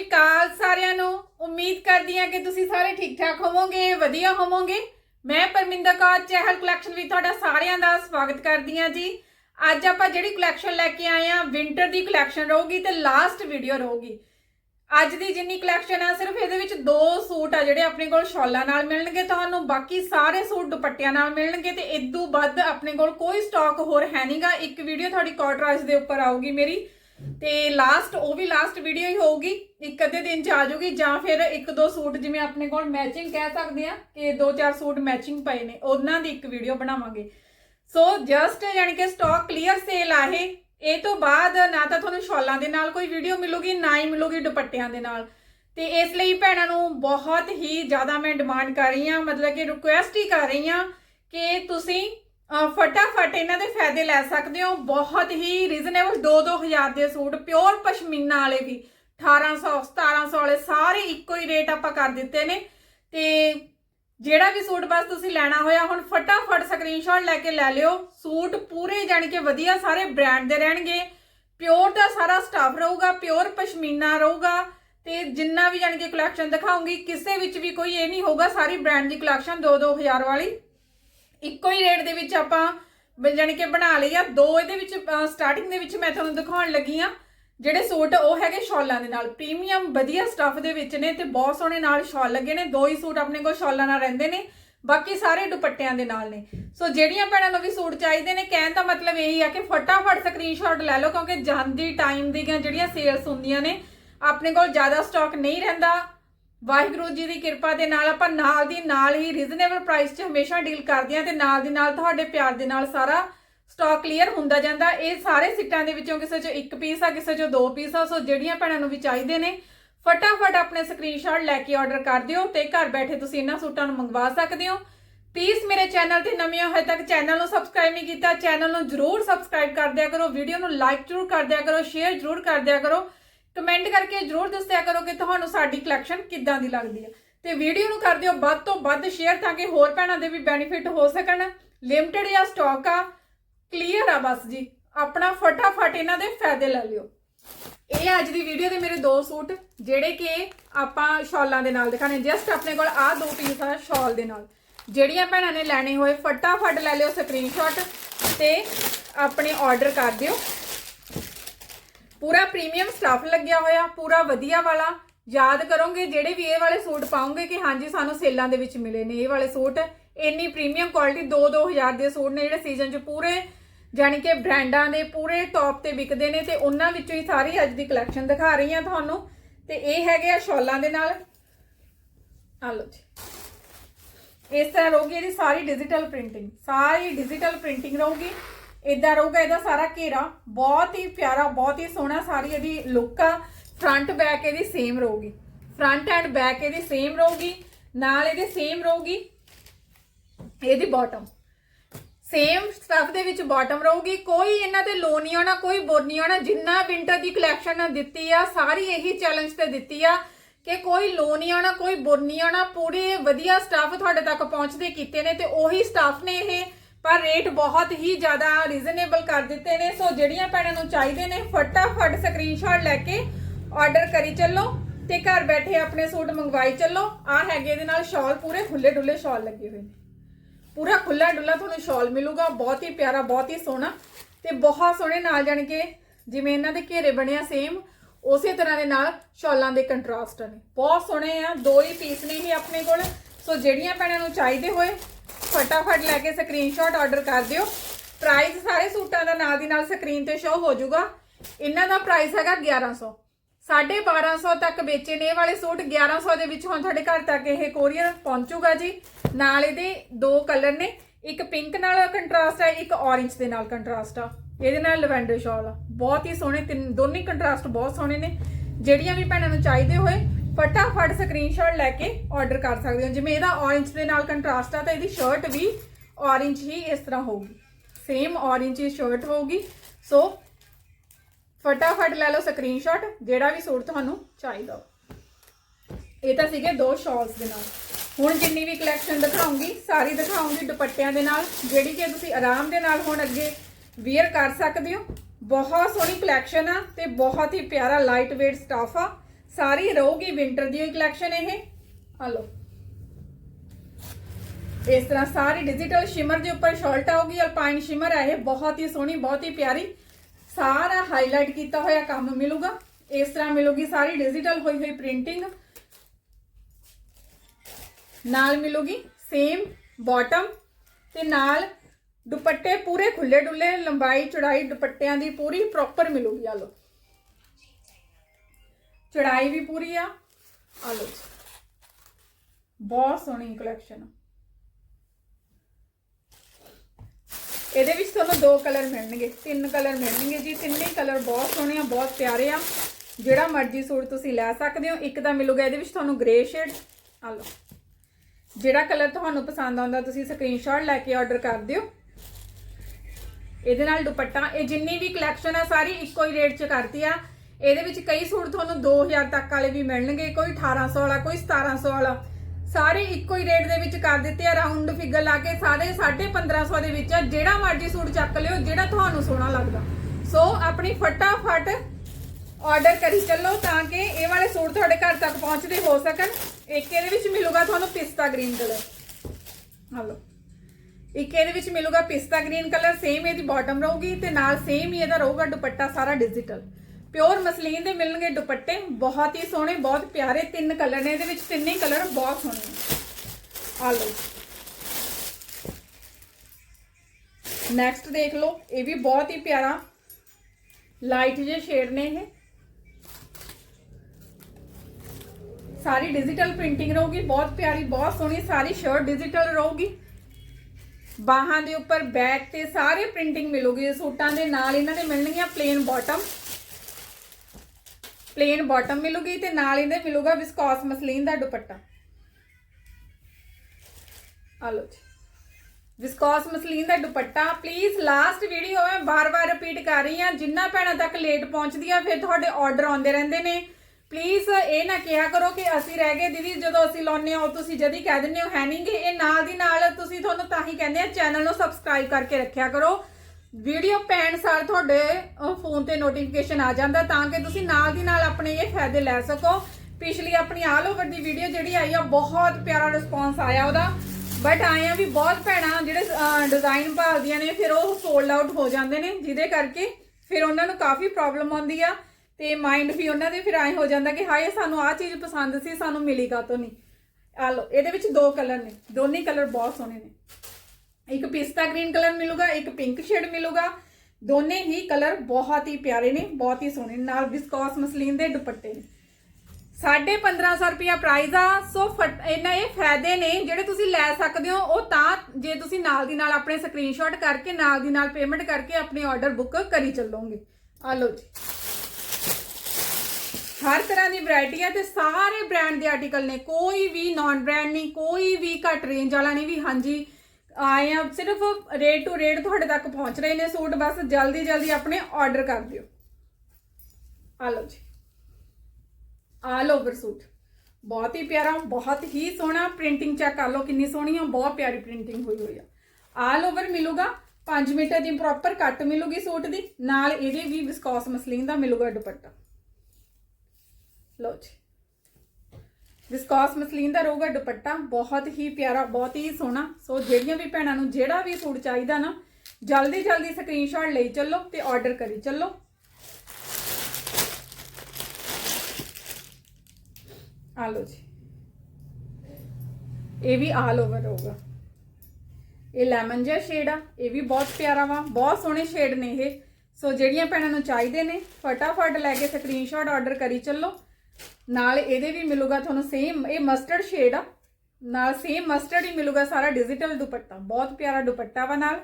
ਸ਼੍ਰੀ ਅਕਾਲ ਸਾਰਿਆਂ ਨੂੰ ਉਮੀਦ ਕਰਦੀ ਹਾਂ ਕਿ ਤੁਸੀਂ ਸਾਰੇ ਠੀਕ ਠਾਕ ਹੋਵੋਗੇ, ਵਧੀਆ ਹੋਵੋਗੇ। ਮੈਂ ਪਰਮਿੰਦਰ ਕੌਰ, ਚਹਿਲ ਕਲੈਕਸ਼ਨ ਵਿੱਚ ਤੁਹਾਡਾ ਸਾਰਿਆਂ ਦਾ ਸਵਾਗਤ ਕਰਦੀ ਹਾਂ ਜੀ। ਅੱਜ ਆਪਾਂ ਜਿਹੜੀ ਕਲੈਕਸ਼ਨ ਲੈ ਕੇ ਆਏ ਆ ਵਿంటర్ ਦੀ ਕਲੈਕਸ਼ਨ ਰਹੂਗੀ ਤੇ ਲਾਸਟ ਵੀਡੀਓ ਰਹੂਗੀ। ਅੱਜ ਦੀ ਜਿੰਨੀ ਕਲੈਕਸ਼ਨ ਆ, ਸਿਰਫ ਇਹਦੇ ਵਿੱਚ ਦੋ ਸੂਟ ਆ ਜਿਹੜੇ ਆਪਣੇ ਕੋਲ ਸ਼ਾਲਾਂ ਨਾਲ ਮਿਲਣਗੇ ਤੁਹਾਨੂੰ, ਬਾਕੀ ਸਾਰੇ ਸੂਟ ਦੁਪੱਟਿਆਂ ਨਾਲ ਮਿਲਣਗੇ ਤੇ ਇਦੋਂ ਵੱਧ ਆਪਣੇ ਕੋਲ ਕੋਈ ਸਟਾਕ ਹੋਰ ਹੈ ਨਹੀਂਗਾ ਇੱਕ ਵੀਡੀਓ ਤੁਹਾਡੀ ਕਾਟਰਾਜ ਦੇ ਉੱਪਰ ਆਊਗੀ ਮੇਰੀ। ਤੇ ਲਾਸਟ ਉਹ ਵੀ ਲਾਸਟ ਵੀਡੀਓ ਹੀ ਹੋਊਗੀ। ਇੱਕ ਅੱਧੇ ਦਿਨ ਚ ਆ ਜਾਊਗੀ ਜਾਂ ਫਿਰ ਇੱਕ ਦੋ ਸੂਟ ਜਿਵੇਂ ਆਪਣੇ ਕੋਲ ਮੈਚਿੰਗ ਕਹਿ ਸਕਦੇ ਆ ਕਿ ਦੋ ਚਾਰ ਸੂਟ ਮੈਚਿੰਗ ਪਏ ਨੇ, ਉਹਨਾਂ ਦੀ ਇੱਕ ਵੀਡੀਓ ਬਣਾਵਾਂਗੇ। ਸੋ ਜਸਟ ਯਾਨੀ ਕਿ ਸਟਾਕ ਕਲੀਅਰ ਸੇਲ ਆ ਇਹ। ਇਹ ਤੋਂ ਬਾਅਦ ਨਾ ਤਾਂ ਤੁਹਾਨੂੰ ਸ਼ਾਲਾਂ ਦੇ ਨਾਲ ਕੋਈ ਵੀਡੀਓ ਮਿਲੂਗੀ, ਨਾ ਹੀ ਮਿਲੂਗੀ ਦੁਪੱਟਿਆਂ ਦੇ ਨਾਲ। ਤੇ ਇਸ ਲਈ ਭੈਣਾਂ ਨੂੰ ਬਹੁਤ ਹੀ ਜ਼ਿਆਦਾ ਮੈਂ ਡਿਮਾਂਡ ਕਰ ਰਹੀ ਹਾਂ, ਮਤਲਬ ਕਿ ਰਿਕੁਐਸਟ ਹੀ ਕਰ ਰਹੀ ਹਾਂ ਕਿ ਤੁਸੀਂ ਫਟਾਫਟ ਇਹਨਾਂ ਦੇ ਫਾਇਦੇ ਲੈ ਸਕਦੇ ਹੋ। ਬਹੁਤ ਹੀ ਰੀਜ਼ਨੇਬਲ 2-2000 ਦੇ ਸੂਟ ਪਿਓਰ ਪਸ਼ਮੀਨਾ ਵਾਲੇ ਵੀ। 1800 1700 ਵਾਲੇ ਸਾਰੇ ਇੱਕੋ ਹੀ ਰੇਟ ਆਪਾਂ ਕਰ ਦਿੱਤੇ ਨੇ। ਤੇ ਜਿਹੜਾ ਵੀ ਸੂਟ ਬਸ ਤੁਸੀਂ ਲੈਣਾ ਹੋਇਆ, ਹੁਣ ਫਟਾਫਟ ਸਕਰੀਨਸ਼ਾਟ ਲੈ ਕੇ ਲੈ ਲਿਓ। ਸੂਟ ਪੂਰੇ ਜਾਣੀ ਕਿ ਵਧੀਆ ਸਾਰੇ ਬ੍ਰਾਂਡ ਦੇ ਰਹਿਣਗੇ। ਪਿਓਰ ਦਾ ਸਾਰਾ ਸਟਾਫ ਰਹੂਗਾ ਪਿਓਰ ਪਸ਼ਮੀਨਾ ਰਹੂਗਾ। ਤੇ ਜਿੰਨਾ ਵੀ ਜਾਣੀ ਕਿ ਕਲੈਕਸ਼ਨ ਦਿਖਾਉਂਗੀ, ਕਿਸੇ ਵਿੱਚ ਵੀ ਕੋਈ ਇਹ ਨਹੀਂ ਹੋਊਗਾ, ਸਾਰੀ ਬ੍ਰਾਂਡ ਦੀ ਕਲੈਕਸ਼ਨ 2-2000 ਵਾਲੀ। ਇੱਕੋ ਹੀ ਰੇਟ ਦੇ ਵਿੱਚ ਆਪਾਂ ਬ- ਜਾਣੀ ਕਿ ਬਣਾ ਲਈ ਆ। ਦੋ ਇਹਦੇ ਵਿੱਚ ਸਟਾਰਟਿੰਗ ਦੇ ਵਿੱਚ ਮੈਂ ਤੁਹਾਨੂੰ ਦਿਖਾਉਣ ਲੱਗੀ ਆ। ਜਿਹੜੇ ਸੂਟ ਉਹ ਹੈਗੇ ਸ਼ਾਲਾਂ ਦੇ ਨਾਲ। ਪ੍ਰੀਮੀਅਮ ਵਧੀਆ ਸਟੱਫ ਦੇ ਵਿੱਚ ਨੇ ਤੇ ਬਹੁਤ ਸੋਹਣੇ ਨਾਲ ਸ਼ਾਲ ਲੱਗੇ ਨੇ। ਦੋ ਹੀ ਸੂਟ ਆਪਣੇ ਕੋਲ ਸ਼ਾਲਾਂ ਨਾਲ ਰਹਿੰਦੇ ਨੇ। ਬਾਕੀ ਸਾਰੇ ਦੁਪੱਟਿਆਂ ਦੇ ਨਾਲ ਨੇ। ਸੋ ਜਿਹੜੀਆਂ ਭੈਣਾਂ ਨੂੰ ਵੀ ਸੂਟ ਚਾਹੀਦੇ ਨੇ, ਕਹਿਣ ਦਾ ਮਤਲਬ ਇਹੀ ਆ ਕਿ ਫਟਾਫਟ ਸਕਰੀਨਸ਼ਾਟ ਲੈ ਲਓ, ਕਿਉਂਕਿ ਜਾਂਦੀ ਟਾਈਮ ਦੀਆਂ ਜਿਹੜੀਆਂ ਸੇਲਸ ਹੁੰਦੀਆਂ ਨੇ, ਆਪਣੇ ਕੋਲ ਜ਼ਿਆਦਾ ਸਟਾਕ ਨਹੀਂ ਰਹਿੰਦਾ। ਵਾਹਿਗੁਰੂ ਜੀ ਦੀ ਕਿਰਪਾ ਦੇ ਨਾਲ ਆਪਾਂ ਨਾਲ ਦੀ ਨਾਲ ਹੀ ਰੀਜ਼ਨੇਬਲ ਪ੍ਰਾਈਸ 'ਚ ਹਮੇਸ਼ਾ ਡੀਲ ਕਰਦੇ ਹਾਂ ਤੇ ਨਾਲ ਦੀ ਨਾਲ ਤੁਹਾਡੇ ਪਿਆਰ ਦੇ ਨਾਲ ਸਾਰਾ ਸਟਾਕ ਕਲੀਅਰ ਹੁੰਦਾ ਜਾਂਦਾ। ਇਹ ਸਾਰੇ ਸਿੱਟਾਂ ਦੇ ਵਿੱਚੋਂ ਕਿਸੇ 'ਚੋਂ ਇੱਕ ਪੀਸ ਆ, ਕਿਸੇ 'ਚੋਂ ਦੋ ਪੀਸ ਆ, ਸੋ ਜਿਹੜੀਆਂ ਭੈਣਾਂ ਨੂੰ ਵੀ ਚਾਹੀਦੇ ਨੇ, ਫਟਾਫਟ ਆਪਣੇ ਸਕਰੀਨਸ਼ਾਟ ਲੈ ਕੇ ਆਰਡਰ ਕਰ ਦਿਓ ਤੇ ਘਰ ਬੈਠੇ ਤੁਸੀਂ ਇਹਨਾਂ ਸੂਟਾਂ ਨੂੰ ਮੰਗਵਾ ਸਕਦੇ ਹੋ। ਪਲੀਜ਼ ਮੇਰੇ ਚੈਨਲ ਤੇ ਨਵੇਂ ਹੋ, ਹਜੇ ਤੱਕ ਚੈਨਲ ਨੂੰ ਸਬਸਕ੍ਰਾਈਬ ਨਹੀਂ ਕੀਤਾ ਚੈਨਲ ਨੂੰ ਜਰੂਰ ਸਬਸਕ੍ਰਾਈਬ ਕਰ ਦਿਆ ਕਰੋ ਵੀਡੀਓ ਨੂੰ ਲਾਈਕ ਜਰੂਰ ਕਰ ਦਿਆ ਕਰੋ ਸ਼ੇਅਰ ਜਰੂਰ ਕਰ ਦਿਆ ਕਰੋ। ਕਮੈਂਟ ਕਰਕੇ ਜਰੂਰ ਦੱਸਿਆ ਕਰੋ ਕਿ ਤੁਹਾਨੂੰ ਸਾਡੀ ਕਲੈਕਸ਼ਨ ਕਿੱਦਾਂ ਦੀ ਲੱਗਦੀ ਹੈ ਤੇ ਵੀਡੀਓ ਨੂੰ ਕਰ ਦਿਓ ਵੱਧ ਤੋਂ ਵੱਧ ਸ਼ੇਅਰ ਤਾਂ ਕਿ ਹੋਰ ਭੈਣਾਂ ਦੇ ਵੀ ਬੈਨੀਫਿਟ ਹੋ ਸਕਣ। ਲਿਮਟਿਡ ਜਾਂ ਸਟਾਕ ਆ ਕਲੀਅਰ ਆ ਬਸ ਜੀ। ਆਪਣਾ ਫਟਾਫਟ ਇਹਨਾਂ ਦੇ ਫਾਇਦੇ ਲੈ ਲਿਓ। ਇਹ ਅੱਜ ਦੀ ਵੀਡੀਓ ਦੇ ਮੇਰੇ ਦੋ ਸੂਟ, ਜਿਹੜੇ ਕਿ ਆਪਾਂ ਸ਼ਾਲਾਂ ਦੇ ਨਾਲ ਦਿਖਾਣੇ। ਜਸਟ ਆਪਣੇ ਕੋਲ ਆਹ ਦੋ ਪੀਸ ਆ ਸ਼ਾਲ ਦੇ ਨਾਲ। ਜਿਹੜੀਆਂ ਭੈਣਾਂ ਨੇ ਲੈਣੇ ਹੋਏ, ਫਟਾਫਟ ਲੈ ਲਿਓ ਸਕਰੀਨਸ਼ਾਟ ਤੇ ਆਪਣੇ ਆਰਡਰ ਕਰ ਦਿਓ। ਪੂਰਾ ਪ੍ਰੀਮੀਅਮ ਸਟਾਫ ਲੱਗਿਆ ਹੋਇਆ, ਪੂਰਾ ਵਧੀਆ ਵਾਲਾ। ਯਾਦ ਕਰੋਗੇ, ਜਿਹੜੇ ਵੀ ਇਹ ਵਾਲੇ ਸੂਟ ਪਾਉਂਗੇ ਕਿ ਹਾਂਜੀ ਸਾਨੂੰ ਸੇਲਾਂ ਦੇ ਵਿੱਚ ਮਿਲੇ ਨੇ, ਇਹ ਵਾਲੇ ਸੂਟ। ਇੰਨੀ ਪ੍ਰੀਮੀਅਮ ਕੁਆਲਿਟੀ 2-2000 ਦੇ ਸੂਟ ਨੇ ਜਿਹੜੇ ਸੀਜ਼ਨ 'ਚ ਪੂਰੇ ਜਾਨੀ ਕਿ ਬ੍ਰਾਂਡਾਂ ਦੇ ਪੂਰੇ ਟੌਪ ਤੇ ਵਿਕਦੇ ਨੇ ਤੇ ਉਹਨਾਂ ਵਿੱਚੋਂ ਹੀ ਸਾਰੀ ਅੱਜ ਦੀ ਕਲੈਕਸ਼ਨ ਦਿਖਾ ਰਹੀ ਹਾਂ ਤੁਹਾਨੂੰ। ਤੇ ਇਹ ਹੈਗੇ ਆ ਸ਼ਾਲਾਂ ਦੇ ਨਾਲ। ਆ ਲਓ ਜੀ। ਇਸ ਤਰ੍ਹਾਂ ਰਹੂਗੀ ਇਹਦੀ ਸਾਰੀ ਡਿਜੀਟਲ ਪ੍ਰਿੰਟਿੰਗ ਸਾਰੀ ਡਿਜੀਟਲ ਪ੍ਰਿੰਟਿੰਗ ਰਹੂਗੀ। ਇਦਾਂ ਰਹੂਗਾ, ਇਹਦਾ ਸਾਰਾ ਘੇਰਾ ਬਹੁਤ ਹੀ ਪਿਆਰਾ, ਬਹੁਤ ਹੀ ਸੋਹਣਾ ਸਾਰੀ ਇਹਦੀ ਲੁੱਕ ਆ। ਫਰੰਟ ਬੈਕ ਇਹਦੀ ਸੇਮ ਰਹੂਗੀ। ਫਰੰਟ ਐਂਡ ਬੈਕ ਇਹਦੀ ਸੇਮ ਰਹੂਗੀ, ਨਾਲ ਇਹਦੇ ਸੇਮ ਰਹੂਗੀ, ਇਹਦੀ ਬਾਟਮ ਸੇਮ ਸਟਫ ਦੇ ਵਿੱਚ ਬਾਟਮ ਰਹੂਗੀ, ਕੋਈ ਇਹਨਾਂ ਤੇ ਲੋ ਨਹੀਂ ਆਉਣਾ, ਕੋਈ ਬੋਰ ਨਹੀਂ ਆਉਣਾ, ਜਿੰਨਾ ਵਿੰਟਰ ਦੀ ਕਲੈਕਸ਼ਨ ਦਿੱਤੀ ਆ, ਸਾਰੀ ਇਹੀ ਚੈਲੰਜ ਤੇ ਦਿੱਤੀ ਆ ਕਿ ਕੋਈ ਲੋ ਨਹੀਂ ਆਉਣਾ, ਕੋਈ ਬੁਰ ਨਹੀਂ ਆਉਣਾ, ਪੂਰੇ ਵਧੀਆ ਸਟਾਫ ਤੁਹਾਡੇ ਤੱਕ ਪਹੁੰਚਦੇ ਕੀਤੇ ਨੇ ਤੇ ਉਹੀ ਸਟਾਫ ਨੇ ਇਹ ਪਰ ਰੇਟ ਬਹੁਤ ਹੀ ਜ਼ਿਆਦਾ ਰੀਜ਼ਨੇਬਲ ਕਰ ਦਿੱਤੇ ਨੇ। ਸੋ ਜਿਹੜੀਆਂ ਭੈਣਾਂ ਨੂੰ ਚਾਹੀਦੇ ਨੇ, ਫਟਾਫਟ ਸਕਰੀਨਸ਼ਾਟ ਲੈ ਕੇ ਆਰਡਰ ਕਰੀ ਚੱਲੋ ਤੇ ਘਰ ਬੈਠੇ ਆਪਣੇ ਸੂਟ ਮੰਗਵਾਈ ਚੱਲੋ। ਆ ਹੈਗੇ ਇਹਦੇ ਨਾਲ ਸ਼ਾਲ, ਪੂਰੇ ਖੁੱਲੇ ਡੁੱਲੇ ਸ਼ਾਲ ਲੱਗੇ ਹੋਏ ਨੇ। ਪੂਰਾ ਖੁੱਲਾ ਡੁੱਲਾ ਤੁਹਾਨੂੰ ਸ਼ਾਲ ਮਿਲੂਗਾ, ਬਹੁਤ ਹੀ ਪਿਆਰਾ, ਬਹੁਤ ਹੀ ਸੋਹਣਾ ਤੇ ਬਹੁਤ ਸੋਹਣੇ ਨਾਲ ਜਾਣ ਕੇ ਜਿਵੇਂ ਇਹਨਾਂ ਦੇ ਘੇਰੇ ਬਣਿਆ ਸੇਮ ਉਸੇ ਤਰ੍ਹਾਂ ਦੇ ਨਾਲ ਸ਼ਾਲਾਂ ਦੇ ਕੰਟਰਾਸਟ ਨੇ। ਬਹੁਤ ਸੋਹਣੇ ਆ, ਦੋ ਹੀ ਪੀਸ ਨੇ ਇਹ ਆਪਣੇ ਕੋਲ। ਸੋ ਜਿਹੜੀਆਂ ਭੈਣਾਂ ਨੂੰ ਚਾਹੀਦੇ ਹੋਏ ਫਟਾਫਟ ਲੈ ਕੇ ਸਕਰੀਨਸ਼ਾਟ ਆਰਡਰ ਕਰ ਦਿਓ। ਪ੍ਰਾਈਸ ਸਾਰੇ ਸੂਟਾਂ ਦਾ ਨਾਲ ਦੀ ਨਾਲ ਸਕਰੀਨ ਤੇ ਸ਼ੋ ਹੋ ਜਾਊਗਾ। ਇਹਨਾਂ ਦਾ ਪ੍ਰਾਈਸ ਹੈਗਾ 1100 1250 ਤੱਕ ਵੇਚੇ ਨੇ ਇਹ ਵਾਲੇ ਸੂਟ। 1100 ਦੇ ਵਿੱਚ ਹੁਣ ਤੁਹਾਡੇ ਘਰ ਤੱਕ ਇਹ ਕੋਰੀਅਰ ਪਹੁੰਚੂਗਾ ਜੀ। ਨਾਲ ਇਹਦੇ ਦੋ ਕਲਰ ਨੇ। ਇੱਕ ਪਿੰਕ ਨਾਲ ਕੰਟਰਾਸਟ ਹੈ ਇੱਕ orange ਦੇ ਨਾਲ ਕੰਟਰਾਸਟ ਆ। ਇਹਦੇ ਨਾਲ ਲਵੈਂਡਰ ਸ਼ਾਲ ਆ। ਬਹੁਤ ਹੀ ਸੋਹਣੇ ਤਿੰਨ ਦੋਨੇ ਕੰਟਰਾਸਟ ਬਹੁਤ ਸੋਹਣੇ ਨੇ। ਜਿਹੜੀਆਂ ਵੀ ਭੈਣਾਂ ਨੂੰ ਚਾਹੀਦੇ ਹੋਏ ਫਟਾਫਟ ਸਕਰੀਨਸ਼ਾਟ ਲੈ ਕੇ ਆਰਡਰ ਕਰ ਸਕਦੇ ਹੋ। ਜਿਵੇਂ ਇਹਦਾ orange ਦੇ ਨਾਲ ਕੰਟਰਾਸਟ ਆ, ਤਾਂ ਇਹਦੀ ਸ਼ਰਟ ਵੀ orange ਹੀ ਇਸ ਤਰ੍ਹਾਂ ਹੋਊਗੀ। ਸੇਮ orange ਹੀ ਸ਼ਰਟ ਹੋਊਗੀ। ਸੋ ਫਟਾਫਟ ਲੈ ਲਓ ਸਕਰੀਨਸ਼ਾਟ ਜਿਹੜਾ ਵੀ ਸੂਟ ਤੁਹਾਨੂੰ ਚਾਹੀਦਾ ਇਹ ਤਾਂ ਸੀਗੇ ਦੋ ਸ਼ਾਲਸ ਦੇ ਨਾਲ। ਹੁਣ ਜਿੰਨੀ ਵੀ ਕਲੈਕਸ਼ਨ ਦਿਖਾਉਂਗੀ, ਸਾਰੀ ਦਿਖਾਉਂਗੀ ਦੁਪੱਟਿਆਂ ਦੇ ਨਾਲ, ਜਿਹੜੀ ਕਿ ਤੁਸੀਂ ਆਰਾਮ ਦੇ ਨਾਲ ਹੁਣ ਅੱਗੇ ਵੇਅਰ ਕਰ ਸਕਦੇ ਹੋ। ਬਹੁਤ ਸੋਹਣੀ ਕਲੈਕਸ਼ਨ ਆ ਤੇ ਬਹੁਤ ਹੀ ਪਿਆਰਾ ਲਾਈਟ weight ਸਟਾਫ ਆ। ਸਾਰੀ ਰਹੂਗੀ ਵਿੰਟਰ ਦੀ ਕਲੈਕਸ਼ਨ ਇਹ। ਆ ਲਓ। ਇਸ ਤਰ੍ਹਾਂ ਸਾਰੀ ਡਿਜੀਟਲ ਸ਼ਿਮਰ ਦੇ ਉੱਪਰ ਸ਼ਰਟ ਆਊਗੀ ਅਲਪਾਈਨ ਸ਼ਿਮਰ ਹੈ ਇਹ। ਬਹੁਤ ਹੀ ਸੋਹਣੀ, ਬਹੁਤ ਹੀ ਪਿਆਰੀ। ਸਾਰਾ ਹਾਈਲਾਈਟ ਕੀਤਾ ਹੋਇਆ ਕੰਮ ਮਿਲੂਗਾ। ਇਸ ਤਰ੍ਹਾਂ ਮਿਲੂਗੀ ਸਾਰੀ ਡਿਜੀਟਲ ਹੋਈ ਹੋਈ ਪ੍ਰਿੰਟਿੰਗ ਨਾਲ ਮਿਲੂਗੀ ਸੇਮ ਬਾਟਮ ਤੇ ਨਾਲ ਦੁਪੱਟੇ ਪੂਰੇ ਖੁੱਲੇ ਡੁੱਲੇ ਲੰਬਾਈ ਚੌੜਾਈ ਦੁਪੱਟਿਆਂ ਦੀ ਪੂਰੀ ਪ੍ਰੋਪਰ ਮਿਲੂਗੀ। ਆ ਲਓ। ਚੜਾਈ ਵੀ ਪੂਰੀ ਆ। ਆ ਲਓ ਜੀ। ਬਹੁਤ ਸੋਹਣੀ ਕਲੈਕਸ਼ਨ ਇਹਦੇ ਵਿੱਚ ਤੁਹਾਨੂੰ ਦੋ ਕਲਰ ਮਿਲਣਗੇ। ਤਿੰਨ ਕਲਰ ਮਿਲਣਗੇ ਜੀ। ਤਿੰਨੇ ਕਲਰ ਬਹੁਤ ਸੋਹਣੇ ਆ, ਬਹੁਤ ਪਿਆਰੇ ਆ। ਜਿਹੜਾ ਮਰਜ਼ੀ ਸੂਟ ਤੁਸੀਂ ਲੈ ਸਕਦੇ ਹੋ। ਇੱਕ ਤਾਂ ਮਿਲੂਗਾ ਇਹਦੇ ਵਿੱਚ ਤੁਹਾਨੂੰ ਗ੍ਰੇ ਸ਼ੇਡ ਆ ਲਓ। ਜਿਹੜਾ ਕਲਰ ਤੁਹਾਨੂੰ ਪਸੰਦ ਆਉਂਦਾ, ਤੁਸੀਂ ਸਕਰੀਨਸ਼ਾਟ ਲੈ ਕੇ ਆਰਡਰ ਕਰ ਦਿਓ। ਇਹਦੇ ਨਾਲ ਦੁਪੱਟਾ, ਇਹ ਜਿੰਨੀ ਵੀ ਕਲੈਕਸ਼ਨ ਆ, ਸਾਰੀ ਇੱਕੋ ਹੀ ਰੇਟ 'ਚ ਕਰਤੀ ਆ। ਇਹਦੇ ਵਿੱਚ ਕਈ ਸੂਟ ਤੁਹਾਨੂੰ 2000 ਤੱਕ ਵਾਲੇ ਵੀ ਮਿਲਣਗੇ, ਕੋਈ 1800 ਵਾਲਾ, ਕੋਈ 1700 ਵਾਲਾ। ਸਾਰੇ ਇੱਕੋ ਹੀ ਰੇਟ ਦੇ ਵਿੱਚ ਕਰ ਦਿੱਤੇ ਆ ਰਾਉਂਡ ਫਿਗਰ ਲਾ ਕੇ ਸਾਰੇ 1550 ਦੇ ਵਿੱਚ ਆ, ਜਿਹੜਾ ਮਰਜ਼ੀ ਸੂਟ ਚੱਕ ਲਿਓ, ਜਿਹੜਾ ਤੁਹਾਨੂੰ ਸੋਹਣਾ ਲੱਗਦਾ। ਸੋ ਆਪਣੀ ਫਟਾਫਟ ਆਰਡਰ ਕਰੀ ਚੱਲੋ ਤਾਂ ਕਿ ਇਹ ਵਾਲੇ ਸੂਟ ਤੁਹਾਡੇ ਘਰ ਤੱਕ ਪਹੁੰਚਦੇ ਹੋ ਸਕਣ। ਇੱਕ ਇਹਦੇ ਵਿੱਚ ਮਿਲੂਗਾ ਤੁਹਾਨੂੰ ਪਿਸਤਾ ਗ੍ਰੀਨ ਕਲਰ ਹਲੋ ਇੱਕ ਇਹਦੇ ਵਿੱਚ ਮਿਲੂਗਾ ਪਿਸਤਾ ਗ੍ਰੀਨ ਕਲਰ ਸੇਮ ਇਹਦੀ ਬਾਟਮ ਰਹੂਗੀ ਤੇ ਨਾਲ ਸੇਮ ਹੀ ਇਹਦਾ ਰਹੂਗਾ ਦੁਪੱਟਾ ਸਾਰਾ ਡਿਜੀਟਲ ਪਿਓਰ ਮਸਲੀਨ ਦੇ ਮਿਲਣਗੇ ਦੁਪੱਟੇ, ਬਹੁਤ ਹੀ ਸੋਹਣੇ, ਬਹੁਤ ਪਿਆਰੇ, ਤਿੰਨ ਕਲਰ ਨੇ, ਇਹਦੇ ਵਿੱਚ ਤਿੰਨੇ ਕਲਰ ਬਹੁਤ ਸੋਹਣੇ ਨੇ। ਆ ਲਓ। ਨੈਕਸਟ ਦੇਖ ਲਓ, ਇਹ ਵੀ ਬਹੁਤ ਹੀ ਪਿਆਰਾ ਲਾਈਟ ਜਿਹੇ ਸ਼ੇਡ ਨੇ ਇਹ। ਸਾਰੀ ਡਿਜੀਟਲ ਪ੍ਰਿੰਟਿੰਗ ਰਹੂਗੀ, ਬਹੁਤ ਪਿਆਰੀ, ਬਹੁਤ ਸੋਹਣੀ, ਸਾਰੀ ਸ਼ਰਟ ਡਿਜੀਟਲ ਰਹੂਗੀ। ਬਾਹਾਂ ਦੇ ਉੱਪਰ ਬੈਕ ਤੇ ਸਾਰੇ ਪ੍ਰਿੰਟਿੰਗ ਮਿਲੂਗੀ ਸੂਟਾਂ ਦੇ ਨਾਲ ਇਹਨਾਂ ਦੇ ਮਿਲਣਗੀਆਂ ਪਲੇਨ ਬਾਟਮ ਪਲੇਨ ਬਾਟਮ ਮਿਲੂਗੀ ਤੇ ਨਾਲ ਇਹਦੇ ਮਿਲੂਗਾ ਵਿਸਕੋਸ ਮਸਲੀਨ ਦਾ ਦੁਪੱਟਾ। ਆ ਲਓ ਜੀ। ਵਿਸਕੋਸ ਮਸਲੀਨ ਦਾ ਦੁਪੱਟਾ। ਪਲੀਜ਼ ਲਾਸਟ ਵੀਡੀਓ ਮੈਂ ਬਾਰ-ਬਾਰ ਰਿਪੀਟ ਕਰ ਰਹੀ ਹਾਂ। ਜਿੰਨਾ ਭੈਣਾਂ ਤੱਕ ਲੇਟ ਪਹੁੰਚਦੀ ਆ ਫਿਰ ਤੁਹਾਡੇ ਆਰਡਰ ਆਉਂਦੇ ਰਹਿੰਦੇ ਨੇ। ਪਲੀਜ਼ ਇਹ ਨਾ ਕਿਹਾ ਕਰੋ ਕਿ ਅਸੀਂ ਰਹਿ ਗਏ। ਦੀਦੀ, ਜਦੋਂ ਅਸੀਂ ਲਾਉਨੇ ਹੋ ਤੁਸੀਂ ਜਦੀ ਕਹਿ ਦਿੰਦੇ ਹੋ, ਹੈ ਨਹੀਂਗੇ ਇਹ ਨਾਲ ਦੀ ਨਾਲ ਤੁਸੀਂ ਤੁਹਾਨੂੰ ਤਾਂ ਹੀ ਕਹਿੰਦੇ ਆ ਚੈਨਲ ਨੂੰ ਸਬਸਕ੍ਰਾਈਬ ਕਰਕੇ ਰੱਖਿਆ ਕਰੋ। ਵੀਡੀਓ ਪੈਣ ਸਾਰ ਤੁਹਾਡੇ ਫੋਨ ਤੇ ਨੋਟੀਫਿਕੇਸ਼ਨ ਆ ਜਾਂਦਾ ਤਾਂ ਕਿ ਤੁਸੀਂ ਨਾਲ ਦੀ ਨਾਲ ਆਪਣੇ ਇਹ ਫਾਇਦੇ ਲੈ ਸਕੋ। ਪਿਛਲੀ ਆਪਣੀ ਆਲ ਓਵਰ ਦੀ ਵੀਡੀਓ ਜਿਹੜੀ ਆਈ ਆ, ਬਹੁਤ ਪਿਆਰਾ ਰਿਸਪੌਂਸ ਆਇਆ ਉਹਦਾ। ਬਟ ਆਏ ਆਇਆ ਵੀ ਬਹੁਤ ਭੈਣਾਂ ਜਿਹੜੇ ਡਿਜ਼ਾਈਨ ਭਾਲਦੀਆਂ ਨੇ, ਫਿਰ ਉਹ ਸੋਲਡ ਆਊਟ ਹੋ ਜਾਂਦੇ ਨੇ, ਜਿਹਦੇ ਕਰਕੇ ਫਿਰ ਉਹਨਾਂ ਨੂੰ ਕਾਫੀ ਪ੍ਰੋਬਲਮ ਆਉਂਦੀ ਆ। ਤੇ ਮਾਈਂਡ ਵੀ ਉਹਨਾਂ ਦੇ ਫਿਰ ਆਏ ਹੋ ਜਾਂਦਾ ਕਿ ਹਾਏ, ਸਾਨੂੰ ਆਹ ਚੀਜ਼ ਪਸੰਦ ਸੀ, ਸਾਨੂੰ ਮਿਲੀ ਕਾਤੋਂ ਨਹੀਂ। ਆ ਲਓ, ਇਹਦੇ ਵਿੱਚ ਦੋ ਕਲਰ ਨੇ, ਦੋਨੇ ਕਲਰ ਬਹੁਤ ਸੋਹਣੇ ਨੇ। ਇੱਕ ਪਿਸਤਾ ਗ੍ਰੀਨ ਕਲਰ ਮਿਲੂਗਾ, ਇੱਕ ਪਿੰਕ ਸ਼ੇਡ ਮਿਲੂਗਾ। ਦੋਨੇ ਹੀ ਕਲਰ ਬਹੁਤ ਹੀ ਪਿਆਰੇ ਨੇ, ਬਹੁਤ ਹੀ ਸੋਹਣੇ ਨੇ। ਨਾਲ ਵਿਸਕੋਸ ਮਸਲੀਨ ਦੇ ਦੁਪੱਟੇ ਨੇ। 1550 ਰੁਪਿਆ ਪ੍ਰਾਈਸ ਆ। ਸੋ ਫਟ- ਇਹਨਾਂ ਇਹ ਫਾਇਦੇ ਨੇ, ਜਿਹੜੇ ਤੁਸੀਂ ਲੈ ਸਕਦੇ ਹੋ, ਉਹ ਤਾਂ ਜੇ ਤੁਸੀਂ ਨਾਲ ਦੀ ਨਾਲ ਆਪਣੇ ਸਕਰੀਨਸ਼ਾਟ ਕਰਕੇ, ਨਾਲ ਦੀ ਨਾਲ ਪੇਮੈਂਟ ਕਰਕੇ ਆਪਣੇ ਆਰਡਰ ਬੁੱਕ ਕਰੀ ਚੱਲੋਗੇ। ਆ ਲਓ ਜੀ। ਹਰ ਤਰ੍ਹਾਂ ਦੀ ਵੈਰਾਈਟੀ ਹੈ ਤੇ ਸਾਰੇ ਬ੍ਰਾਂਡ ਦੇ ਆਰਟੀਕਲ ਨੇ। ਕੋਈ ਵੀ ਨਾਨ ਬ੍ਰਾਂਡ ਨਹੀਂ, ਕੋਈ ਵੀ ਘੱਟ ਰੇਂਜ ਵਾਲਾ ਨਹੀਂ ਵੀ ਹਾਂਜੀ ਆਏ ਆ, ਸਿਰਫ ਰੇਟ ਟੂ ਰੇਟ ਤੁਹਾਡੇ ਤੱਕ ਪਹੁੰਚ ਰਹੇ ਨੇ ਸੂਟ, ਬਸ ਜਲਦੀ ਜਲਦੀ ਆਪਣੇ ਆਰਡਰ ਕਰ ਦਿਓ। ਆ ਲਓ ਜੀ। All over suit. ਬਹੁਤ ਹੀ ਪਿਆਰਾ, ਬਹੁਤ ਹੀ ਸੋਹਣਾ ਪ੍ਰਿੰਟਿੰਗ ਚੈੱਕ ਕਰ ਲਓ, ਕਿੰਨੀ ਸੋਹਣੀ ਆ, ਬਹੁਤ ਪਿਆਰੀ ਪ੍ਰਿੰਟਿੰਗ ਹੋਈ ਹੋਈ ਆ। ਆਲ ਓਵਰ ਮਿਲੂਗਾ 5 ਮੀਟਰ ਦੀ ਪ੍ਰੋਪਰ ਕੱਟ ਮਿਲੂਗੀ ਸੂਟ ਦੀ, ਨਾਲ ਇਹਦੇ ਵੀ ਵਿਸਕੋਸ ਮਸਲੀਨ ਦਾ ਮਿਲੂਗਾ ਦੁਪੱਟਾ। ਲਓ ਜੀ। ਵਿਸਕੋਸ ਮਸਲੀਨ ਦਾ ਰਹੂਗਾ ਦੁਪੱਟਾ, ਬਹੁਤ ਹੀ ਪਿਆਰਾ, ਬਹੁਤ ਹੀ ਸੋਹਣਾ। ਸੋ ਜਿਹੜੀਆਂ ਵੀ ਭੈਣਾਂ ਨੂੰ ਜਿਹੜਾ ਵੀ ਸੂਟ ਚਾਹੀਦਾ ਨਾ ਜਲਦੀ ਜਲਦੀ ਸਕਰੀਨਸ਼ਾਟ ਲਈ ਚੱਲੋ ਤੇ ਆਰਡਰ ਕਰੀ ਚੱਲੋ। ਆ ਲਓ ਜੀ। ਇਹ ਵੀ ਆਲ ਓਵਰ ਹੋਊਗਾ ਇਹ ਲੈਮਨ ਜਿਹਾ ਸ਼ੇਡ ਆ, ਇਹ ਵੀ ਬਹੁਤ ਪਿਆਰਾ ਵਾ, ਬਹੁਤ ਸੋਹਣੇ ਸ਼ੇਡ ਨੇ ਇਹ। ਸੋ ਜਿਹੜੀਆਂ ਭੈਣਾਂ ਨੂੰ ਚਾਹੀਦੇ ਨੇ, ਫਟਾਫਟ ਲੈ ਕੇ ਸਕਰੀਨਸ਼ਾਟ ਆਰਡਰ ਕਰੀ ਚੱਲੋ। ਨਾਲ ਇਹਦੇ ਵੀ ਮਿਲੂਗਾ ਤੁਹਾਨੂੰ ਸੇਮ ਇਹ ਮਸਟਰਡ ਸ਼ੇਡ ਆ। ਨਾਲ ਸੇਮ ਮਸਟਰਡ ਹੀ ਮਿਲੂਗਾ ਸਾਰਾ ਡਿਜੀਟਲ ਦੁਪੱਟਾ। ਬਹੁਤ ਪਿਆਰਾ ਦੁਪੱਟਾ ਵਾ ਨਾਲ।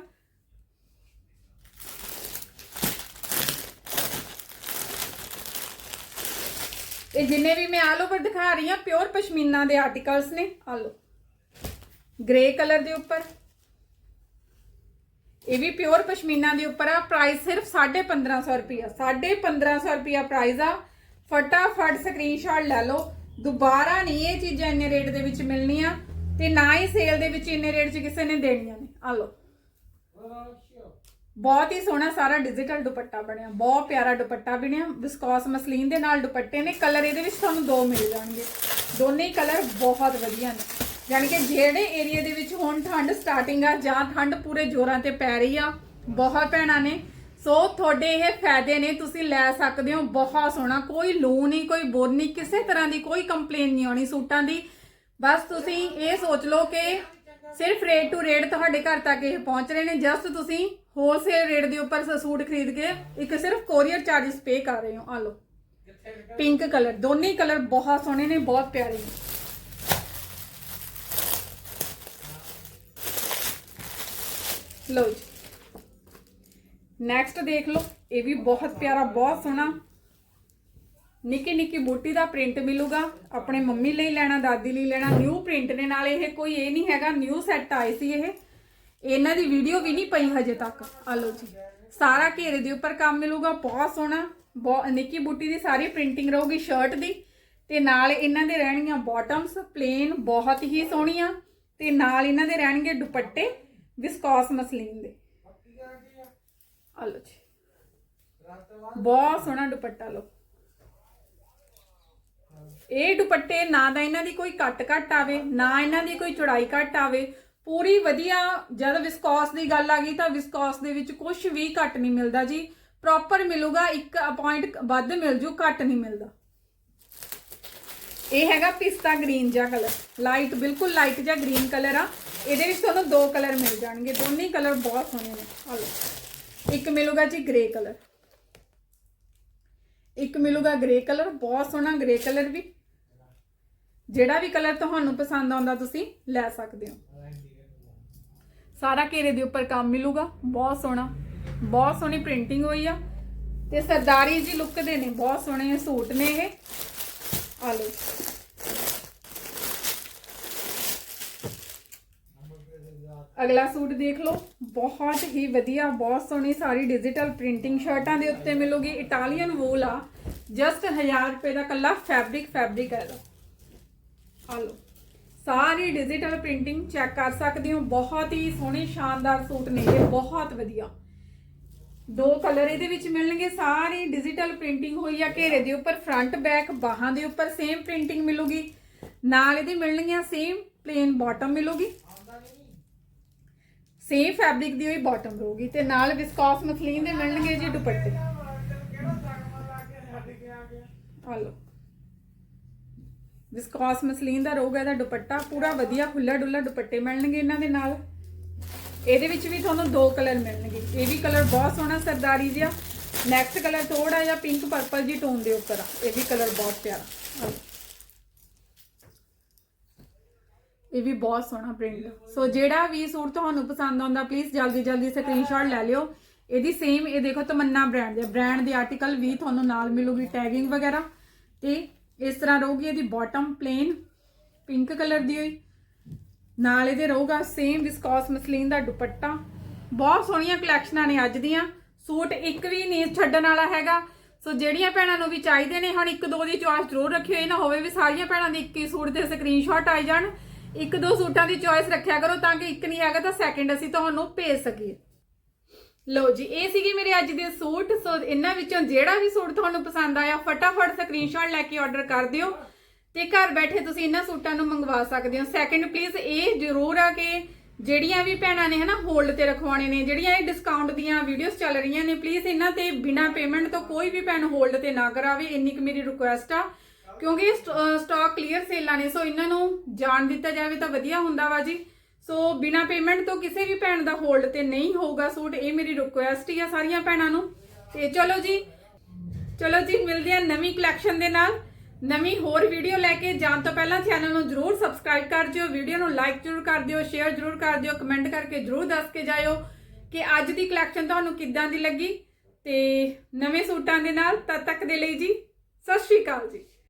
ਇਹ ਜਿੰਨੇ ਵੀ ਮੈਂ ਆਲ ਓਵਰ ਦਿਖਾ ਰਹੀ ਹਾਂ ਪਿਓਰ ਪਸ਼ਮੀਨਾ ਦੇ ਆਰਟੀਕਲਸ ਨੇ। ਆ ਲਓ ਗ੍ਰੇ ਕਲਰ ਦੇ ਉੱਪਰ। ਇਹ ਵੀ ਪਿਓਰ ਪਸ਼ਮੀਨਾ ਦੇ ਉੱਪਰ ਆ। ਪ੍ਰਾਈਸ ਸਿਰਫ 1550 ਰੁਪਿਆ 1550 ਰੁਪਿਆ ਪ੍ਰਾਈਸ ਆ। ਫਟਾਫਟ ਸਕਰੀਨਸ਼ਾਟ ਲੈ ਲਓ। ਦੁਬਾਰਾ ਨਹੀਂ ਇਹ ਚੀਜ਼ਾਂ ਇੰਨੇ ਰੇਟ ਦੇ ਵਿੱਚ ਮਿਲਣੀਆਂ ਤੇ ਨਾ ਹੀ ਸੇਲ ਦੇ ਵਿੱਚ ਇੰਨੇ ਰੇਟ 'ਚ ਕਿਸੇ ਨੇ ਦੇਣੀਆਂ ਨੇ। ਆ ਲਓ। ਬਹੁਤ ਹੀ ਸੋਹਣਾ ਸਾਰਾ ਡਿਜੀਟਲ ਦੁਪੱਟਾ ਬਣਿਆ। ਬਹੁਤ ਪਿਆਰਾ ਦੁਪੱਟਾ ਬਣਿਆ। ਵਿਸਕੋਸ ਮਸਲੀਨ ਦੇ ਨਾਲ ਦੁਪੱਟੇ ਨੇ। ਕਲਰ ਇਹਦੇ ਵਿੱਚ ਤੁਹਾਨੂੰ ਦੋ ਮਿਲ ਜਾਣਗੇ। ਦੋਨੇ ਹੀ ਕਲਰ ਬਹੁਤ ਵਧੀਆ ਨੇ। ਯਾਨੀ ਕਿ ਜਿਹੜੇ ਏਰੀਆ ਦੇ ਵਿੱਚ ਹੁਣ ਠੰਡ ਸਟਾਰਟਿੰਗ ਆ ਜਾਂ ਠੰਡ ਪੂਰੇ ਜ਼ੋਰਾਂ ਤੇ ਪੈ ਰਹੀ ਆ, ਬਹੁਤ ਭੈਣਾਂ ਨੇ। ਸੋ ਤੁਹਾਡੇ ਇਹ ਫਾਇਦੇ ਨੇ, ਤੁਸੀਂ ਲੈ ਸਕਦੇ ਹੋ, ਬਹੁਤ ਸੋਹਣਾ। ਕੋਈ ਲੂ ਨਹੀਂ, ਕੋਈ ਬੋਰ ਨਹੀਂ, ਕਿਸੇ ਤਰ੍ਹਾਂ ਦੀ ਕੋਈ ਕੰਪਲੇਨ ਨਹੀਂ ਆਉਣੀ ਸੂਟਾਂ ਦੀ। ਬਸ ਤੁਸੀਂ ਇਹ ਸੋਚ ਲਓ ਕਿ ਸਿਰਫ ਰੇਟ ਟੂ ਰੇਟ ਤੁਹਾਡੇ ਘਰ ਤੱਕ ਇਹ ਪਹੁੰਚ ਰਹੇ ਨੇ। ਜਸਟ ਤੁਸੀਂ ਹੋਲਸੇਲ ਰੇਟ ਦੇ ਉੱਪਰ ਸੂਟ ਖਰੀਦ ਕੇ ਇੱਕ ਸਿਰਫ ਕੋਰੀਅਰ ਚਾਰजेस ਪੇ ਕਰ ਰਹੇ ਹੋ। ਆ ਲਓ। ਪਿੰਕ ਕਲਰ ਦੋਨੇ ਕਲਰ ਬਹੁਤ ਸੋਹਣੇ ਨੇ, ਬਹੁਤ ਪਿਆਰੇ ਨੇ। ਲਓ ਜੀ। ਨੈਕਸਟ ਦੇਖ ਲਓ, ਇਹ ਵੀ ਬਹੁਤ ਪਿਆਰਾ, ਬਹੁਤ ਸੋਹਣਾ। ਨਿੱਕੀ ਨਿੱਕੀ ਬੂਟੀ ਦਾ ਪ੍ਰਿੰਟ ਮਿਲੂਗਾ। ਆਪਣੇ ਮੰਮੀ ਲਈ ਲੈਣਾ, ਦਾਦੀ ਲਈ ਲੈਣਾ ਨਿਊ ਪ੍ਰਿੰਟ ਦੇ ਨਾਲ ਇਹ ਕੋਈ ਇਹ ਨਹੀਂ ਹੈਗਾ ਨਿਊ ਸੈੱਟ ਆਏ ਸੀ ਇਹ। ਇਹਨਾਂ ਦੀ ਵੀਡੀਓ ਵੀ ਨਹੀਂ ਪਈ ਹਜੇ ਤੱਕ। ਆ ਲਓ ਜੀ। ਸਾਰਾ ਘੇਰੇ ਦੇ ਉੱਪਰ ਕੰਮ ਮਿਲੂਗਾ, ਬਹੁਤ ਸੋਹਣਾ। ਬਹੁਤ ਨਿੱਕੀ ਬੂਟੀ ਦੀ ਸਾਰੀ ਪ੍ਰਿੰਟਿੰਗ ਰਹੂਗੀ ਸ਼ਰਟ ਦੀ। ਤੇ ਨਾਲ ਇਹਨਾਂ ਦੇ ਰਹਿਣਗੀਆਂ ਬਾਟਮਸ ਪਲੇਨ ਬਹੁਤ ਹੀ ਸੋਹਣੀਆਂ। ਤੇ ਨਾਲ ਇਹਨਾਂ ਦੇ ਰਹਿਣਗੇ ਦੁਪੱਟੇ ਵਿਸਕੋਸ ਮਸਲੀਨ ਦੇ। ਆ ਲਓ ਜੀ। ਬਹੁਤ ਸੋਹਣਾ ਦੁਪੱਟਾ ਲਓ। ਇਹ ਦੁਪੱਟੇ ਨਾ ਤਾਂ ਇਹਨਾਂ ਦੀ ਕੋਈ ਕੱਟ ਕੱਟ ਆਵੇ, ਨਾ ਇਹਨਾਂ ਦੀ ਕੋਈ ਚੌੜਾਈ ਘੱਟ ਆਵੇ। ਪੂਰੀ ਵਧੀਆ, ਜਦ ਵਿਸਕੋਸ ਦੀ ਗੱਲ ਆ ਗਈ ਤਾਂ ਵਿਸਕੋਸ ਦੇ ਵਿੱਚ ਕੁਝ ਵੀ ਘੱਟ ਨਹੀਂ ਮਿਲਦਾ ਜੀ। ਪ੍ਰੋਪਰ ਮਿਲੂਗਾ, ਇੱਕ ਪੁਆਇੰਟ ਵੱਧ ਮਿਲ ਜੂ, ਘੱਟ ਨਹੀਂ ਮਿਲਦਾ। ਇਹ ਹੈਗਾ ਪਿਸਤਾ ਗ੍ਰੀਨ ਜਿਹਾ ਕਲਰ ਲਾਈਟ ਬਿਲਕੁਲ ਲਾਈਟ ਜਿਹਾ ਗ੍ਰੀਨ ਕਲਰ ਆ। ਇਹਦੇ ਵਿੱਚ ਤੁਹਾਨੂੰ ਦੋ ਕਲਰ ਮਿਲ ਜਾਣਗੇ। ਦੋਨੇ ਕਲਰ ਬਹੁਤ ਸੋਹਣੇ ਨੇ। ਆ ਲਓ। ਇੱਕ ਮਿਲੂਗਾ ਜੀ ਗ੍ਰੇ ਕਲਰ। ਇੱਕ ਮਿਲੂਗਾ ਗ੍ਰੇ ਕਲਰ, ਬਹੁਤ ਸੋਹਣਾ ਗ੍ਰੇ ਕਲਰ ਵੀ। ਜਿਹੜਾ ਵੀ ਕਲਰ ਤੁਹਾਨੂੰ ਪਸੰਦ ਆਉਂਦਾ ਤੁਸੀਂ ਲੈ ਸਕਦੇ ਹੋ। ਸਾਰਾ ਘੇਰੇ ਦੇ ਉੱਪਰ ਕੰਮ ਮਿਲੂਗਾ, ਬਹੁਤ ਸੋਹਣਾ। ਬਹੁਤ ਸੋਹਣੀ ਪ੍ਰਿੰਟਿੰਗ ਹੋਈ ਆ। ਤੇ ਸਰਦਾਰੀ ਜੀ ਲੁੱਕ ਦੇ ਨੇ, ਬਹੁਤ ਸੋਹਣੇ ਸੂਟ ਨੇ ਇਹ। ਆ ਲਓ। ਅਗਲਾ ਸੂਟ ਦੇਖ ਲਓ। ਬਹੁਤ ਹੀ ਵਧੀਆ, ਬਹੁਤ ਸੋਹਣੀ ਸਾਰੀ ਡਿਜੀਟਲ ਪ੍ਰਿੰਟਿੰਗ ਸ਼ਰਟਾਂ ਦੇ ਉੱਤੇ ਮਿਲੂਗੀ। ਇਟਾਲੀਅਨ ਵੂਲ ਆ। ਜਸਟ 1000 ਰੁਪਏ ਦਾ ਕੱਲਾ ਫੈਬਰਿਕ ਫੈਬਰਿਕ ਹੈ ਆ ਲਓ। ਸਾਰੀ ਡਿਜੀਟਲ ਪ੍ਰਿੰਟਿੰਗ ਚੈੱਕ ਕਰ ਸਕਦੇ ਹੋ। ਬਹੁਤ ਹੀ ਸੋਹਣੇ, ਸ਼ਾਨਦਾਰ ਸੂਟ ਨੇ ਇਹ। ਬਹੁਤ ਵਧੀਆ। ਦੋ ਕਲਰ ਇਹਦੇ ਵਿੱਚ ਮਿਲਣਗੇ। ਸਾਰੀ ਡਿਜੀਟਲ ਪ੍ਰਿੰਟਿੰਗ ਹੋਈ ਆ ਘੇਰੇ ਦੇ ਉੱਪਰ ਫਰੰਟ ਬੈਕ ਬਾਹਾਂ ਦੇ ਉੱਪਰ। ਸੇਮ ਪ੍ਰਿੰਟਿੰਗ ਮਿਲੂਗੀ। ਨਾਲ ਇਹਦੇ ਮਿਲਣਗੀਆਂ ਸੇਮ ਪਲੇਨ ਬਾਟਮ ਮਿਲੂਗੀ। ਸੇਮ ਫੈਬਰਿਕ ਦੀ ਹੋਈ ਬਾਟਮ ਰਹੂਗੀ ਤੇ ਨਾਲ ਵਿਸਕੋਸ ਮਸਲੀਨ ਦੇ ਮਿਲਣਗੇ ਜੀ ਦੁਪੱਟੇ। ਆ ਲਓ। ਵਿਸਕੋਸ ਮਸਲੀਨ ਦਾ ਰਹੂਗਾ ਇਹਦਾ ਦੁਪੱਟਾ, ਪੂਰਾ ਵਧੀਆ ਖੁੱਲਾ ਡੁੱਲਾ ਦੁਪੱਟੇ ਮਿਲਣਗੇ ਇਹਨਾਂ ਦੇ ਨਾਲ। ਇਹਦੇ ਵਿੱਚ ਵੀ ਤੁਹਾਨੂੰ ਦੋ ਕਲਰ ਮਿਲਣਗੇ। ਇਹ ਵੀ ਕਲਰ ਬਹੁਤ ਸੋਹਣਾ ਸਰਦਾਰੀ ਜਿਹਾ। ਨੈਕਸਟ ਕਲਰ ਥੋੜਾ ਜਿਹਾ ਪਿੰਕ ਪਰਪਲ ਜੀ ਟੋਨ ਦੇ ਉੱਪਰ ਆ। ਇਹ ਵੀ ਕਲਰ ਬਹੁਤ ਪਿਆਰਾ ਆ ਲਓ। ਇਹ ਵੀ ਬਹੁਤ ਸੋਹਣਾ ਪ੍ਰਿੰਟ ਸੋ ਜਿਹੜਾ ਵੀ ਸੂਟ ਤੁਹਾਨੂੰ ਪਸੰਦ ਆਉਂਦਾ ਪਲੀਜ਼ ਜਲਦੀ ਜਲਦੀ ਸਕਰੀਨਸ਼ਾਟ ਲੈ ਲਿਓ। ਇਹਦੀ ਸੇਮ ਇਹ ਦੇਖੋ ਤਮੰਨਾ ਬ੍ਰਾਂਡ ਦੇ ਬ੍ਰਾਂਡ ਦੇ ਆਰਟੀਕਲ ਵੀ ਤੁਹਾਨੂੰ ਨਾਲ ਮਿਲੂਗੀ ਟੈਗਿੰਗ ਵਗੈਰਾ। ਤੇ ਇਸ ਤਰ੍ਹਾਂ ਰਹੂਗੀ ਇਹਦੀ ਬਾਟਮ ਪਲੇਨ ਪਿੰਕ ਕਲਰ ਦੀ ਹੋਈ। ਨਾਲ ਇਹਦੇ ਰਹੂਗਾ ਸੇਮ ਵਿਸਕੋਸ ਮਸਲੀਨ ਦਾ ਦੁਪੱਟਾ। ਬਹੁਤ ਸੋਹਣੀਆਂ ਕਲੈਕਸ਼ਨਾਂ ਨੇ ਅੱਜ ਦੀਆਂ। ਸੂਟ ਇੱਕ ਵੀ ਨਹੀਂ ਛੱਡਣ ਵਾਲਾ ਹੈਗਾ। ਸੋ ਜਿਹੜੀਆਂ ਭੈਣਾਂ ਨੂੰ ਵੀ ਚਾਹੀਦੇ ਨੇ ਹੁਣ ਇੱਕ ਦੋ ਦੀ ਚੋਇਸ ਜ਼ਰੂਰ ਰੱਖਿਓ। ਇਹ ਨਾ ਹੋਵੇ ਵੀ ਸਾਰੀਆਂ ਭੈਣਾਂ ਦੇ ਇੱਕ ਹੀ ਸੂਟ ਦੇ ਸਕਰੀਨਸ਼ਾਟ ਆਈ ਜਾਣ। ਇੱਕ ਦੋ ਸੂਟਾਂ ਦੀ ਚੋਇਸ ਰੱਖਿਆ ਕਰੋ ਤਾਂ ਕਿ ਇੱਕ ਨਹੀਂ ਹੈਗਾ ਤਾਂ ਸੈਕਿੰਡ ਅਸੀਂ ਤੁਹਾਨੂੰ ਭੇਜ ਸਕੀਏ। ਲਓ ਜੀ, ਇਹ ਸੀਗੇ ਮੇਰੇ ਅੱਜ ਦੇ ਸੂਟ। ਸੋ ਇਹਨਾਂ ਵਿੱਚੋਂ ਜਿਹੜਾ ਵੀ ਸੂਟ ਤੁਹਾਨੂੰ ਪਸੰਦ ਆਇਆ, ਫਟਾਫਟ ਸਕਰੀਨਸ਼ਾਟ ਲੈ ਕੇ ਆਰਡਰ ਕਰ ਦਿਓ ਤੇ ਘਰ ਬੈਠੇ ਤੁਸੀਂ ਇਹਨਾਂ ਸੂਟਾਂ ਨੂੰ ਮੰਗਵਾ ਸਕਦੇ ਹੋ। ਸੈਕਿੰਡ ਪਲੀਜ਼ ਇਹ ਜ਼ਰੂਰ ਆ ਕਿ ਜਿਹੜੀਆਂ ਵੀ ਭੈਣਾਂ ਨੇ ਹਨਾ ਹੋਲਡ ਤੇ ਰਖਵਾਉਣੇ ਨੇ, ਜਿਹੜੀਆਂ ਇਹ ਡਿਸਕਾਊਂਟ ਦੀਆਂ ਵੀਡੀਓਜ਼ ਚੱਲ ਰਹੀਆਂ ਨੇ ਪਲੀਜ਼ ਇਹਨਾਂ ਤੇ ਬਿਨਾ ਪੇਮੈਂਟ ਤੋਂ ਕੋਈ ਵੀ ਭੈਣ ਹੋਲਡ ਤੇ ਨਾ ਕਰਾਵੇ। ਇੰਨੀ ਕੁ ਮੇਰੀ ਰਿਕੁਐਸਟ ਆ। ਕਿਉਂਕਿ ਸਟਾਕ ਕਲੀਅਰ ਸੇਲਾਂ ਨੇ ਸੋ ਇਹਨਾਂ ਨੂੰ ਜਾਣ ਦਿੱਤਾ ਜਾਵੇ ਤਾਂ ਵਧੀਆ ਹੁੰਦਾ ਵਾ ਜੀ। ਸੋ ਬਿਨਾ ਪੇਮੈਂਟ ਤੋਂ ਕਿਸੇ ਵੀ ਭੈਣ ਦਾ ਹੋਲਡ ਤੇ ਨਹੀਂ ਹੋਊਗਾ ਸੂਟ ਇਹ ਮੇਰੀ ਰਿਕੁਐਸਟ ਹੀ ਆ ਸਾਰੀਆਂ ਭੈਣਾਂ ਨੂੰ। ਤੇ ਚਲੋ ਜੀ ਚਲੋ ਜੀ, ਮਿਲਦੇ ਆ ਨਵੀਂ ਕਲੈਕਸ਼ਨ ਦੇ ਨਾਲ। ਨਵੀਂ ਹੋਰ ਵੀਡੀਓ ਲੈ ਕੇ ਜਾਣ ਤੋਂ ਪਹਿਲਾਂ ਚੈਨਲ ਨੂੰ ਜਰੂਰ ਸਬਸਕ੍ਰਾਈਬ ਕਰ ਦਿਓ ਵੀਡੀਓ ਨੂੰ ਲਾਈਕ ਜਰੂਰ ਕਰ ਦਿਓ ਸ਼ੇਅਰ ਜਰੂਰ ਕਰ ਦਿਓ ਕਮੈਂਟ ਕਰਕੇ ਜਰੂਰ ਦੱਸ ਕੇ ਜਾਇਓ ਕਿ ਅੱਜ ਦੀ ਕਲੈਕਸ਼ਨ ਤੁਹਾਨੂੰ ਕਿੱਦਾਂ ਦੀ ਲੱਗੀ। ਤੇ ਨਵੇਂ ਸੂਟਾਂ ਦੇ ਨਾਲ ਤਦ ਤੱਕ ਦੇ ਲਈ ਜੀ, ਸਤਿ ਸ਼੍ਰੀ ਅਕਾਲ ਜੀ।